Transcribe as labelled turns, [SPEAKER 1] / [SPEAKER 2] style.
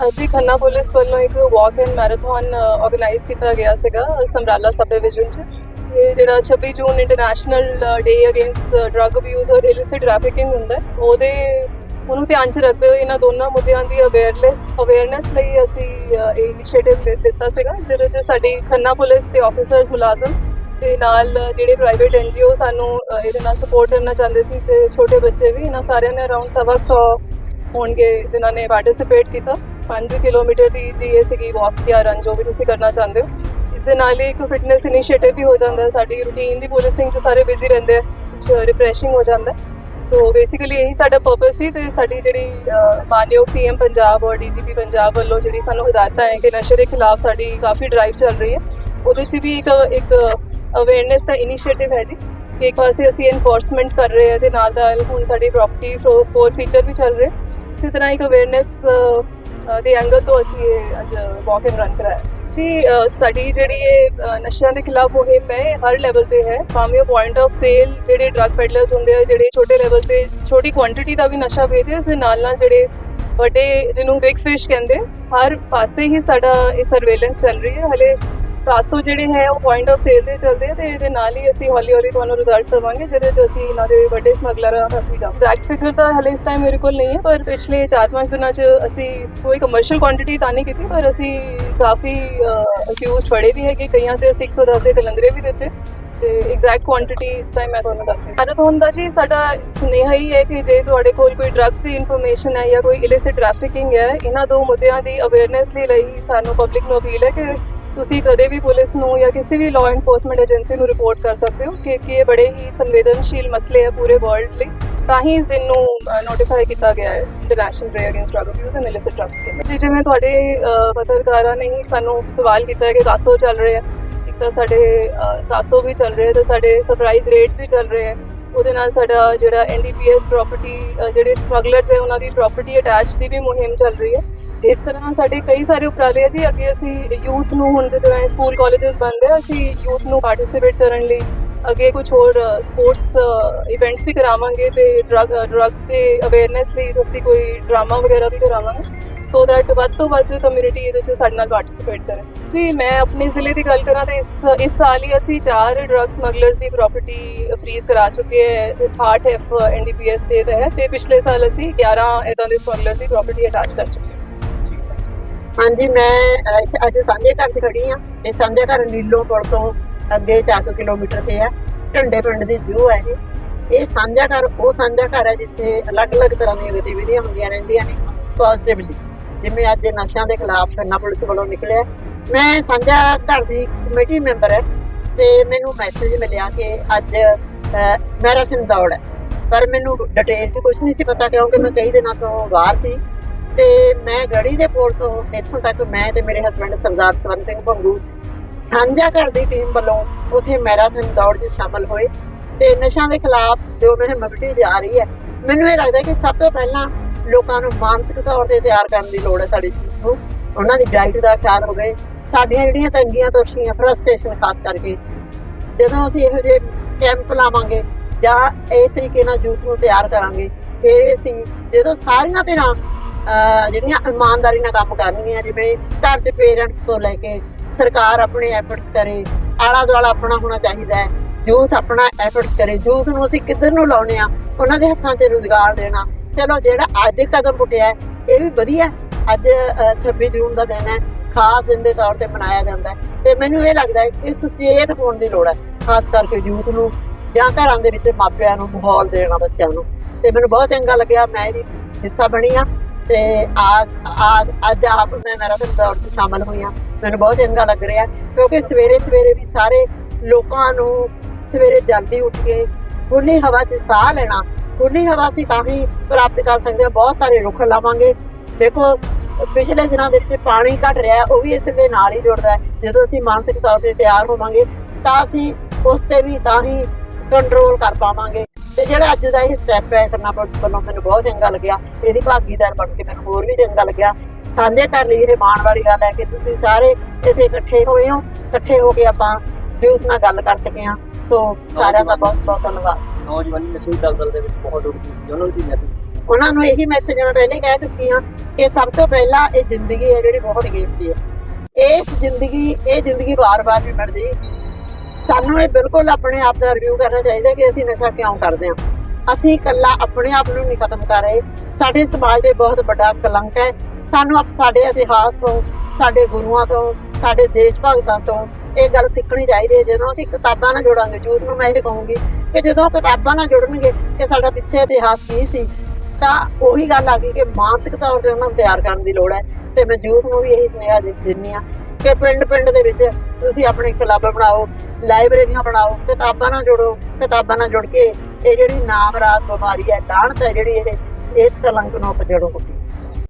[SPEAKER 1] ਹਾਂਜੀ, ਖੰਨਾ ਪੁਲਿਸ ਵੱਲੋਂ ਇੱਕ ਵਾਕ ਐਂਡ ਮੈਰਾਥਨ ਆਰਗੇਨਾਈਜ਼ ਕੀਤਾ ਗਿਆ ਸੀਗਾ, ਸਮਰਾਲਾ ਸਬ ਡਿਵੀਜ਼ਨ 'ਚ। ਇਹ ਜਿਹੜਾ 26 June international day against drug abuse ਔਰ ਇਲਿਸਿਟ ਟ੍ਰੈਫਿਕਿੰਗ ਹੁੰਦਾ ਉਹਦੇ, ਉਹਨੂੰ ਧਿਆਨ 'ਚ ਰੱਖਦੇ ਹੋਏ ਇਹਨਾਂ ਦੋਨਾਂ ਮੁੱਦਿਆਂ ਦੀ ਅਵੇਅਰਨੈਸ ਅਵੇਅਰਨੈਸ ਲਈ ਅਸੀਂ ਇਹ ਇਨੀਸ਼ੀਏਟਿਵ ਲਿੱਤਾ ਸੀਗਾ, ਜਿਹਦੇ 'ਚ ਸਾਡੀ ਖੰਨਾ ਪੁਲਿਸ ਦੇ ਆਫੀਸਰਸ ਮੁਲਾਜ਼ਮ ਤੇ ਨਾਲ ਜਿਹੜੇ ਪ੍ਰਾਈਵੇਟ ਐਨਜੀਓ ਸਾਨੂੰ ਇਹਦੇ ਨਾਲ ਸਪੋਰਟ ਕਰਨਾ ਚਾਹੁੰਦੇ ਸੀ ਤੇ ਛੋਟੇ ਬੱਚੇ ਵੀ, ਇਹਨਾਂ ਸਾਰਿਆਂ ਨੇ ਅਰਾਊਂਡ ਸਵਾ ਕੁ ਸੌ ਹੋਣਗੇ ਜਿਨ੍ਹਾਂ ਨੇ ਪਾਰਟਿਸਿਪੇਟ ਕੀਤਾ। 5 ਕਿਲੋਮੀਟਰ ਦੀ ਜੀ ਇਹ ਸੀਗੀ ਵਾਕ ਜਾਂ ਰਨ ਜੋ ਵੀ ਤੁਸੀਂ ਕਰਨਾ ਚਾਹੁੰਦੇ ਹੋ। ਇਸ ਦੇ ਨਾਲ ਹੀ ਇੱਕ ਫਿਟਨੈਸ ਇਨੀਸ਼ੀਏਟਿਵ ਵੀ ਹੋ ਜਾਂਦਾ ਹੈ। ਸਾਡੀ ਰੂਟੀਨ ਦੀ ਪੋਲਿਸਿੰਗ 'ਚ ਸਾਰੇ ਬਿਜ਼ੀ ਰਹਿੰਦੇ ਆ ਕੁਝ ਰਿਫਰੈਸ਼ਿੰਗ ਹੋ ਜਾਂਦਾ ਸੋ ਬੇਸਿਕਲੀ ਇਹੀ ਸਾਡਾ ਪਰਪਸ ਸੀ ਤੇ ਸਾਡੀ ਜਿਹੜੀ ਅ, ਮਾਨਯੋਗ ਸੀਐਮ ਪੰਜਾਬ ਔਰ ਡੀਜੀਪੀ ਪੰਜਾਬ ਵੱਲੋਂ ਜਿਹੜੀ ਸਾਨੂੰ ਹਦਾਇਤਾਂ ਹੈ ਕਿ ਨਸ਼ੇ ਦੇ ਖਿਲਾਫ ਸਾਡੀ ਕਾਫੀ ਡਰਾਈਵ ਚੱਲ ਰਹੀ ਹੈ। ਉਹਦੇ 'ਚ ਵੀ ਇੱਕ ਇੱਕ ਅਵੇਅਰਨੈਸ ਦਾ ਇਨੀਸ਼ੀਏਟਿਵ ਹੈ ਜੀ ਕਿ ਇੱਕ ਪਾਸੇ ਅਸੀਂ ਐਨਫੋਰਸਮੈਂਟ ਕਰ ਰਹੇ ਹਾਂ ਤੇ ਨਾਲ ਦਾ ਹੁਣ ਸਾਡੀ ਪ੍ਰਾਪਰਟੀ ਫੋਰ ਫੀਚਰ ਵੀ ਚੱਲ ਰਹੇ ਇਸੇ ਤਰ੍ਹਾਂ ਇੱਕ ਅਵੇਅਰਨੈਸ ਦੇ ਐਂਗਲ ਤੋਂ ਅਸੀਂ ਇਹ ਅੱਜ ਵਾਕ ਐਂਡ ਰਨ ਕਰਾਇਆ। ਜੀ ਸਾਡੀ ਜਿਹੜੀ ਇਹ ਨਸ਼ਿਆਂ ਦੇ ਖਿਲਾਫ ਮੁਹਿੰਮ ਹੈ ਹਰ ਲੈਵਲ ਤੇ ਹੈ। ਭਾਵੇਂ ਪੁਆਇੰਟ ਆਫ ਸੇਲ ਜਿਹੜੇ ਡਰੱਗ ਪੈਡਲਰਸ ਹੁੰਦੇ ਆ, ਜਿਹੜੇ ਛੋਟੇ ਲੈਵਲ ਤੇ ਛੋਟੀ ਕੁਆਂਟੀਟੀ ਦਾ ਵੀ ਨਸ਼ਾ ਵੇਚਦੇ ਆ, ਤੇ ਨਾਲ ਨਾਲ ਜਿਹੜੇ ਵੱਡੇ ਜਿਹਨੂੰ ਬਿਗ ਫਿਸ਼ ਕਹਿੰਦੇ, ਹਰ ਪਾਸੇ ਹੀ ਸਾਡਾ ਇਹ ਸਰਵੇਲੈਂਸ ਚੱਲ ਰਹੀ ਹੈ। ਹਲੇ ਕਾਸੋ ਜਿਹੜੇ ਹੈ, ਉਹ ਪੁਆਇੰਟ ਆਫ ਸੇਲ ਤੇ ਚੱਲਦੇ ਆ ਤੇ ਇਹਦੇ ਨਾਲ ਹੀ ਅਸੀਂ ਹੌਲੀ ਹੌਲੀ ਤੁਹਾਨੂੰ ਰਿਜ਼ਲਟਸ ਦਵਾਂਗੇ, ਜਿਹਦੇ ਚ ਅਸੀਂ ਇਹਨਾਂ ਦੇ ਵੱਡੇ ਸਮਗਲਰਾਂ ਤੱਕ ਵੀ ਜਾਵਾਂਗੇ ਐਗਜ਼ੈਕਟ ਫਿਗਰ ਤਾਂ ਹਲੇ ਇਸ ਟਾਈਮ ਮੇਰੇ ਕੋਲ ਨਹੀਂ ਹੈ, ਪਰ ਪਿਛਲੇ 4-5 ਦਿਨਾਂ ਚ ਅਸੀਂ ਕੋਈ ਕਮਰਸ਼ੀਅਲ ਕੁਆਂਟੀਟੀ ਤਾਂ ਨਹੀਂ ਕੀਤੀ, ਪਰ ਅਸੀਂ ਕਾਫੀ ਅਕਿਊਜ਼ਡ ਫੜੇ ਵੀ ਹੈਗੇ, ਕਈਆਂ ਤੇ ਅਸੀਂ 110 ਦੇ ਕਲੰਦਰੇ ਵੀ ਦਿੱਤੇ। ਤੇ ਐਗਜ਼ੈਕਟ ਕੁਆਂਟੀਟੀ ਇਸ ਟਾਈਮ ਮੈਂ ਤੁਹਾਨੂੰ ਦੱਸ ਨਹੀਂ ਸਕਦਾ ਹੁੰਦਾ ਜੀ, ਸਾਡਾ ਸੁਨੇਹਾ ਹੀ ਹੈ ਕਿ ਜੇ ਤੁਹਾਡੇ ਕੋਲ ਕੋਈ ਡਰੱਗਸ ਦੀ ਇਨਫੋਰਮੇਸ਼ਨ ਹੈ ਜਾਂ ਕੋਈ ਇਲਿਸਿਟ ਟ੍ਰੈਫਿਕਿੰਗ ਹੈ, ਇਹਨਾਂ ਦੋ ਮੁੱਦਿਆਂ ਦੀ ਅਵੇਅਰਨੈਸ ਲਈ ਲਈ ਸਾਨੂੰ ਪਬਲਿਕ ਨੂੰ ਅਪੀਲ ਹੈ ਕਿ ਤੁਸੀਂ ਕਦੇ ਵੀ ਪੁਲਿਸ ਨੂੰ ਜਾਂ ਕਿਸੇ ਵੀ ਲਾਅ ਐਨਫੋਰਸਮੈਂਟ ਏਜੰਸੀ ਨੂੰ ਰਿਪੋਰਟ ਕਰ ਸਕਦੇ ਹੋ ਕਿਉਂਕਿ ਇਹ ਬੜੇ ਹੀ ਸੰਵੇਦਨਸ਼ੀਲ ਮਸਲੇ ਹੈ ਪੂਰੇ ਵਰਲਡ ਲਈ? ਤਾਂ ਹੀ ਇਸ ਦਿਨ ਨੂੰ ਨੋਟੀਫਾਈ ਕੀਤਾ ਗਿਆ ਹੈ international day against drug abuse and illicit trafficking ਜੀ ਜਿਵੇਂ ਤੁਹਾਡੇ ਪੱਤਰਕਾਰਾਂ ਨੇ ਹੀ ਸਾਨੂੰ ਸਵਾਲ ਕੀਤਾ ਹੈ ਕਿ ਕਾਸੋ ਚੱਲ ਰਿਹਾ ਇੱਕ ਤਾਂ ਸਾਡੇ ਕਾਸੋ ਵੀ ਚੱਲ ਰਿਹਾ ਤੇ ਸਾਡੇ ਸਰਪ੍ਰਾਈਜ਼ ਰੇਟਸ ਵੀ ਚੱਲ ਰਹੇ ਹੈ। ਉਹਦੇ ਨਾਲ ਸਾਡਾ ਜਿਹੜਾ ਐਨਡੀਪੀਐਸ ਪ੍ਰਾਪਰਟੀ ਜਿਹੜੇ ਸਮਗਲਰਸ ਹੈ, ਉਹਨਾਂ ਦੀ ਪ੍ਰਾਪਰਟੀ ਅਟੈਚ ਦੀ ਵੀ ਮੁਹਿੰਮ ਚੱਲ ਰਹੀ ਹੈ। ਇਸ ਤਰ੍ਹਾਂ ਸਾਡੇ ਕਈ ਸਾਰੇ ਉਪਰਾਲੇ ਆ ਜੀ। ਅੱਗੇ ਅਸੀਂ ਯੂਥ ਨੂੰ ਹੁਣ ਜਦੋਂ ਐ ਸਕੂਲ ਕਾਲਜਸ ਬੰਦ ਹੈ, ਅਸੀਂ ਯੂਥ ਨੂੰ ਪਾਰਟਿਸਿਪੇਟ ਕਰਨ ਲਈ ਅੱਗੇ ਕੁਝ ਹੋਰ ਸਪੋਰਟਸ ਇਵੈਂਟਸ ਵੀ ਕਰਾਵਾਂਗੇ ਤੇ ਡਰਗ ਡਰੱਗਸ ਦੇ ਅਵੇਅਰਨੈਸ ਲਈ ਅਸੀਂ ਕੋਈ ਡਰਾਮਾ ਵਗੈਰਾ ਵੀ ਕਰਾਵਾਂਗੇ। ਸੋ ਦੈਟ ਵੱਧ ਤੋਂ ਵੱਧ ਕਮਿਊਨਿਟੀ ਇਹਦੇ ਵਿੱਚ ਸਾਡੇ ਨਾਲ ਪਾਰਟਿਸਿਪੇਟ ਕਰੇ। ਜੀ ਮੈਂ ਆਪਣੇ ਜ਼ਿਲ੍ਹੇ ਦੀ ਗੱਲ ਕਰਾਂ ਤਾਂ ਇਸ ਇਸ ਸਾਲ ਹੀ ਅਸੀਂ ਚਾਰ ਡਰੱਗ ਸਮਗਲਰਸ ਦੀ ਪ੍ਰਾਪਰਟੀ ਫ੍ਰੀਜ਼ ਕਰਾ ਚੁੱਕੇ ਹੈ 68 ਐਫ ਐਨਡੀਪੀਐਸ ਦੇ ਤਹਿਤ ਤੇ ਪਿਛਲੇ ਸਾਲ ਅਸੀਂ 11 ਇਦਾਂ ਦੇ ਸਮਗਲਰਸ ਦੀ ਪ੍ਰਾਪਰਟੀ ਅਟੈਚ ਕਰ ਚੁੱਕੇ ਹਾਂ।
[SPEAKER 2] ਹਾਂਜੀ ਮੈਂ ਅਹ, ਇੱਥੇ ਅੱਜ ਸਾਂਝੇ ਘਰ 'ਚ ਖੜੀ ਆ ਇਹ ਸਾਂਝੇ ਘਰ ਨੀਲੋਂ ਪੁਲ ਤੋਂ ਅੱਗੇ 4 ਕਿਲੋਮੀਟਰ ਤੇ ਆ ਢੰਡੇ ਪਿੰਡ ਦੀ ਜੂ ਹੈ ਇਹ। ਇਹ ਸਾਂਝਾ ਘਰ ਉਹ ਸਾਂਝਾ ਘਰ ਹੈ ਜਿੱਥੇ ਅਲੱਗ-ਅਲੱਗ ਤਰ੍ਹਾਂ ਦੀਆਂ ਗਤੀਵਿਧੀਆਂ ਹੁੰਦੀਆਂ ਰਹਿੰਦੀਆਂ ਨੇ। ਪੋਜ਼ਿਟਿਵਲੀ ਜਿਵੇਂ ਅੱਜ ਨਸ਼ਿਆਂ ਦੇ ਖਿਲਾਫ ਖੰਨਾ ਪੁਲਿਸ ਵੱਲੋਂ ਨਿਕਲਿਆ ਮੈਂ ਸਾਂਝਾ ਘਰ ਦੀ ਕਮੇਟੀ ਮੈਂਬਰ ਹੈ ਤੇ ਮੈਨੂੰ ਮੈਸੇਜ ਮਿਲਿਆ ਕਿ ਅੱਜ ਮੈਰਾਥਨ ਦੌੜ ਹੈ। ਪਰ ਮੈਨੂੰ ਡਿਟੇਲ 'ਚ ਕੁਝ ਨਹੀਂ ਸੀ ਪਤਾ ਕਿਉਂਕਿ ਮੈਂ ਕਈ ਦਿਨਾਂ ਤੋਂ ਬਾਹਰ ਸੀ ਤੇ ਮੈਂ ਗੜੀ ਦੇ ਪੋਲ ਤੋਂ ਇੱਥੋਂ ਤੱਕ ਮੈਂ ਤੇ ਮੇਰੇ ਹਸਬੰਡ ਸਰਦਾਰ ਸਵਰਨ ਸਿੰਘ ਭੰਗੂ ਸਾਂਝਾ ਘਰ ਦੀ ਟੀਮ ਵੱਲੋਂ ਉਥੇ ਮੈਰਾਥਨ ਦੌੜ 'ਚ ਸ਼ਾਮਲ ਹੋਏ। ਤੇ ਨਸ਼ਿਆਂ ਦੇ ਖਿਲਾਫ ਜੋ ਮੁਹਿੰਮ ਵਿੱਢੀ ਜਾ ਰਹੀ ਹੈ, ਮੈਨੂੰ ਇਹ ਲੱਗਦਾ ਕਿ ਸਭ ਤੋਂ ਪਹਿਲਾਂ ਲੋਕਾਂ ਨੂੰ ਮਾਨਸਿਕ ਤੌਰ ਤੇ ਤਿਆਰ ਕਰਨ ਦੀ ਲੋੜ ਹੈ ਸਾਡੀ ਟੀਮ ਨੂੰ। ਉਹਨਾਂ ਦੀ ਡਾਈਟ ਦਾ ਖਿਆਲ ਹੋਵੇ ਸਾਡੀਆਂ ਜਿਹੜੀਆਂ ਤੰਗੀਆਂ, ਤੋਸ਼ੀਆਂ ਫਰਸਟ੍ਰੇਸ਼ਨ ਖਾਸ ਕਰਕੇ। ਜਦੋਂ ਅਸੀਂ ਇਹੋ ਜਿਹੇ ਕੈਂਪ ਲਾਵਾਂਗੇ ਜਾਂ ਇਸ ਤਰੀਕੇ ਨਾਲ ਜੂਥ ਨੂੰ ਤਿਆਰ ਕਰਾਂਗੇ, ਫਿਰ ਅਸੀਂ ਜਦੋਂ ਸਾਰੀਆਂ ਧਿਰਾਂ, ਅਹ, ਜਿਹੜੀਆਂ ਇਮਾਨਦਾਰੀ ਨਾਲ ਕੰਮ ਕਰਨੀਆਂ ਜਿਵੇਂ ਘਰ ਦੇ ਪੇਰੈਂਟਸ ਤੋਂ ਲੈ ਕੇ ਸਰਕਾਰ ਆਪਣੇ ਐਫਰਟਸ ਕਰੇ ਆਲਾ ਦੁਆਲਾ ਆਪਣਾ ਹੋਣਾ ਚਾਹੀਦਾ ਹੈ ਯੂਥ ਆਪਣਾ ਐਫਰਟਸ ਕਰੇ ਯੂਥ ਨੂੰ ਅਸੀਂ ਕਿੱਧਰ ਨੂੰ ਲਾਉਣੇ ਆ ਉਹਨਾਂ ਦੇ ਹੱਥਾਂ 'ਚ ਰੁਜ਼ਗਾਰ ਦੇਣਾ। ਚਲੋ ਜਿਹੜਾ ਅੱਜ ਕਦਮ ਪੁੱਟਿਆ ਇਹ ਵੀ ਵਧੀਆ ਅੱਜ ਅਹ, 26 ਜੂਨ ਦਾ ਦਿਨ ਹੈ ਖਾਸ ਦਿਨ ਦੇ ਤੌਰ ਤੇ ਮਨਾਇਆ ਜਾਂਦਾ ਤੇ ਮੈਨੂੰ ਇਹ ਲੱਗਦਾ ਹੈ ਕਿ ਸੁਚੇਤ ਹੋਣ ਦੀ ਲੋੜ ਹੈ ਖਾਸ ਕਰਕੇ ਯੂਥ ਨੂੰ ਜਾਂ ਘਰਾਂ ਦੇ ਵਿੱਚ ਮਾਪਿਆਂ ਨੂੰ ਮਾਹੌਲ ਦੇਣਾ ਬੱਚਿਆਂ ਨੂੰ। ਤੇ ਮੈਨੂੰ ਬਹੁਤ ਚੰਗਾ ਲੱਗਿਆ ਮੈਂ ਇਹਦੀ ਹਿੱਸਾ ਬਣੀ ਆ ਤੇ ਅੱਜ ਅੱਜ ਅੱਜ ਆਪ ਮੈਂ ਮੈਰਾਥਨ ਦੌੜ 'ਚ ਸ਼ਾਮਲ ਹੋਈ ਹਾਂ। ਮੈਨੂੰ ਬਹੁਤ ਚੰਗਾ ਲੱਗ ਰਿਹਾ ਕਿਉਂਕਿ ਸਵੇਰੇ ਸਵੇਰੇ ਵੀ ਸਾਰੇ ਲੋਕਾਂ ਨੂੰ ਸਵੇਰੇ ਜਲਦੀ ਉੱਠ ਕੇ ਖੁੱਲੀ ਹਵਾ 'ਚ ਸਾਹ ਲੈਣਾ ਖੁੱਲੀ ਹਵਾ ਅਸੀਂ ਤਾਂ ਹੀ ਪ੍ਰਾਪਤ ਕਰ ਸਕਦੇ ਹਾਂ, ਬਹੁਤ ਸਾਰੇ ਰੁੱਖ ਲਾਵਾਂਗੇ। ਦੇਖੋ, ਪਿਛਲੇ ਦਿਨਾਂ ਦੇ ਵਿੱਚ ਪਾਣੀ ਘਟ ਰਿਹਾ ਉਹ ਵੀ ਇਸ ਦੇ ਨਾਲ ਹੀ ਜੁੜਦਾ ਹੈ। ਜਦੋਂ ਅਸੀਂ ਮਾਨਸਿਕ ਤੌਰ ਤੇ ਤਿਆਰ ਹੋਵਾਂਗੇ, ਤਾਂ ਅਸੀਂ ਉਸ ਤੇ ਵੀ ਤਾਂ ਹੀ ਕੰਟਰੋਲ ਕਰ ਪਾਵਾਂਗੇ। ਤੇ ਜਿਹੜਾ ਅੱਜ ਦਾ ਇਹ ਸਟੈਪ ਹੈ, ਕਰਨਾ ਪੁਲਿਸ ਵੱਲੋਂ ਮੈਨੂੰ ਬਹੁਤ ਚੰਗਾ ਲੱਗਿਆ। ਇਹਦੀ ਭਾਗੀਦਾਰ ਬਣ ਕੇ ਮੈਨੂੰ ਹੋਰ ਵੀ ਚੰਗਾ ਲੱਗਿਆ। ਸਾਂਝੇ ਕਰ ਲਈ ਇਹ ਮਾਣ ਵਾਲੀ ਗੱਲ ਹੈ ਕਿ ਤੁਸੀਂ ਸਾਰੇ ਇੱਥੇ ਇਕੱਠੇ ਹੋਏ ਹੋ। ਇਕੱਠੇ ਹੋ ਕੇ ਆਪਾਂ ਯੂਥ ਨਾਲ ਗੱਲ ਕਰ ਸਕੇ ਹਾਂ। ਸੋ ਸਾਰਿਆਂ ਦਾ ਬਹੁਤ ਬਹੁਤ ਧੰਨਵਾਦ।
[SPEAKER 3] ਨੌਜਵਾਨੀ ਨਸ਼ੇ ਦੀ ਦਲਦਲ ਦੇ ਵਿੱਚ ਬਹੁਤ ਡੁੱਬ ਹੈ ਉਹਨਾਂ ਨੂੰ ਕੀ ਮੈਸੇਜ
[SPEAKER 2] ਉਹਨਾਂ ਨੂੰ ਇਹੀ ਮੈਸੇਜ ਮੈਂ ਪਹਿਲੇ ਕਹਿ ਚੁੱਕੀ ਹਾਂ ਕਿ ਸਭ ਤੋਂ ਪਹਿਲਾਂ ਇਹ ਜ਼ਿੰਦਗੀ ਹੈ ਜਿਹੜੀ ਬਹੁਤ ਕੀਮਤੀ ਹੈ। ਇਸ ਜ਼ਿੰਦਗੀ ਇਹ ਜ਼ਿੰਦਗੀ ਵਾਰ-ਵਾਰ ਨਹੀਂ ਮਿਲਦੀ ਸਾਨੂੰ ਇਹ ਬਿਲਕੁਲ ਆਪਣੇ ਆਪ ਦਾ ਰਿਵਿਊ ਕਰਨਾ ਚਾਹੀਦਾ ਕਿ ਅਸੀਂ ਨਸ਼ਾ ਕਿਉਂ ਕਰਦੇ ਹਾਂ। ਅਸੀਂ ਇਕੱਲਾ ਆਪਣੇ ਆਪ ਨੂੰ ਨਹੀਂ ਖਤਮ ਕਰ ਰਹੇ। ਸਾਡੇ ਸਮਾਜ ਦੇ ਬਹੁਤ ਵੱਡਾ ਕਲੰਕ ਹੈ। ਸਾਨੂੰ ਸਾਡੇ ਇਤਿਹਾਸ ਤੋਂ ਸਾਡੇ ਗੁਰੂਆਂ ਤੋਂ ਸਾਡੇ ਦੇਸ਼ ਭਗਤਾਂ ਤੋਂ ਇਹ ਗੱਲ ਸਿੱਖਣੀ ਚਾਹੀਦੀ ਹੈ। ਜਦੋਂ ਅਸੀਂ ਕਿਤਾਬਾਂ ਨਾਲ ਜੋੜਾਂਗੇ, ਜੂਤ ਨੂੰ ਮੈਂ ਇਹ ਕਹੂੰਗੀ ਕਿ ਜਦੋਂ ਕਿਤਾਬਾਂ ਨਾਲ ਜੁੜਨਗੇ ਕਿ ਸਾਡਾ ਪਿੱਛੇ ਇਤਿਹਾਸ ਕੀ ਸੀ, ਤਾਂ ਉਹੀ ਗੱਲ ਆ ਗਈ ਕਿ ਮਾਨਸਿਕ ਤੌਰ ਤੇ ਉਹਨਾਂ ਨੂੰ ਤਿਆਰ ਕਰਨ ਦੀ ਲੋੜ ਹੈ। ਤੇ ਮੈਂ ਯੂਥ ਨੂੰ ਵੀ ਇਹੀ ਸੁਨੇਹਾ ਦਿੰਦੀ ਆ ਕਿ ਪਿੰਡ ਪਿੰਡ ਦੇ ਵਿੱਚ ਤੁਸੀਂ ਆਪਣੇ ਕਲੱਬ ਬਣਾਓ, ਲਾਇਬ੍ਰੇਰੀਆਂ ਬਣਾਓ, ਕਿਤਾਬਾਂ ਨਾਲ ਜੁੜੋ, ਕਿਤਾਬਾਂ ਨਾਲ ਜੁੜ ਕੇ ਇਹ ਜਿਹੜੀ ਨਾਮਰਾਤ ਬਿਮਾਰੀ ਹੈ ਲਾਹਣਤ ਹੈ ਜਿਹੜੀ ਇਹ, ਇਸ ਕਲੰਕ ਨੂੰ ਉਪਜੜੋ।